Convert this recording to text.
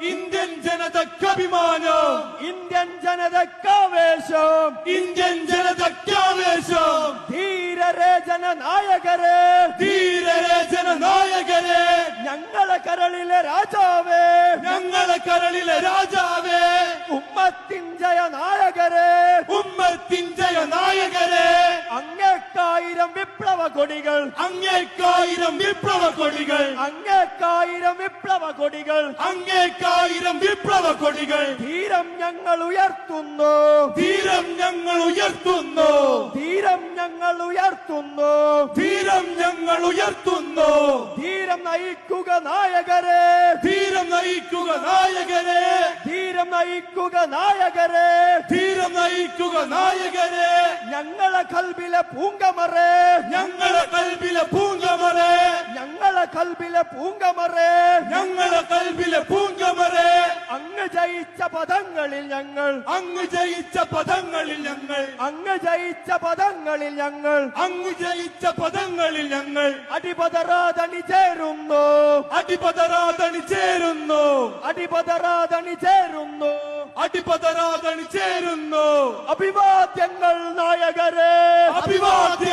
Indian ജനതക്കഭിമാനം Indian ജനതക്കാവേശം Indian ജനതക്കാവേശം ധീരരേ ജനനായകരെ ധീരരെ ജനനായകരെ ഞങ്ങളെ കരളിലെ രാജാവേ. ഞങ്ങളെ കരളിലെ രാജാവേ. ഉമ്മത്തിൻ ജയനായകരെ അങ്ങേക്കായിരം വിപ്ലവ കൊടികൾ. അങ്ങേക്കായിരം വിപ്ലവ കൊടികൾ. അങ്ങേക്കായിരം വിപ്ലവ കൊടികൾ. അങ്ങേക്കായിരം വിപ്ലവ കൊടികൾ. ധീരം ഞങ്ങൾ ഉയർത്തുന്നു. ധീരം ഞങ്ങൾ ഉയർത്തുന്നു. ധീരം ഞങ്ങൾ ഉയർത്തുന്നു. ധീരം ഞങ്ങൾ ഉയർത്തുന്നു. ധീരം നയിക്കുക നായകരെ. ധീരം നയിക്കുക നായകരെ. ധീരം നയിക്കുക നായകരെ. ധീരം നയിക്കുക നായകരെ. ഞങ്ങളെ കൽബിലെ പൂങ്കമറേ ഞങ്ങളെ കൽബിലെ പൂങ്കമറേ. ഞങ്ങളെ കൽബിലെ പൂങ്കമറേ. ഞങ്ങളെ കൽബിലെ പൂങ്കമറേ. അങ്ങ് ജയിച്ച പദങ്ങളിൽ ഞങ്ങൾ. അങ്ങ് ജയിച്ച പദങ്ങളിൽ ഞങ്ങൾ. അങ്ങ് ജയിച്ച പദങ്ങളിൽ ഞങ്ങൾ. അങ്ങ് ജയിച്ച പദങ്ങളിൽ ഞങ്ങൾ. അടിപതറാതണി ചേരുന്നു. അടിപതരാതണി ചേരുന്നു. അടിപതറാതണി ചേരുന്നു. അടിപതരാതണി ചേരുന്നു. അഭിവാദ്യങ്ങൾ നായകരെ അഭിവാദ്യങ്ങൾ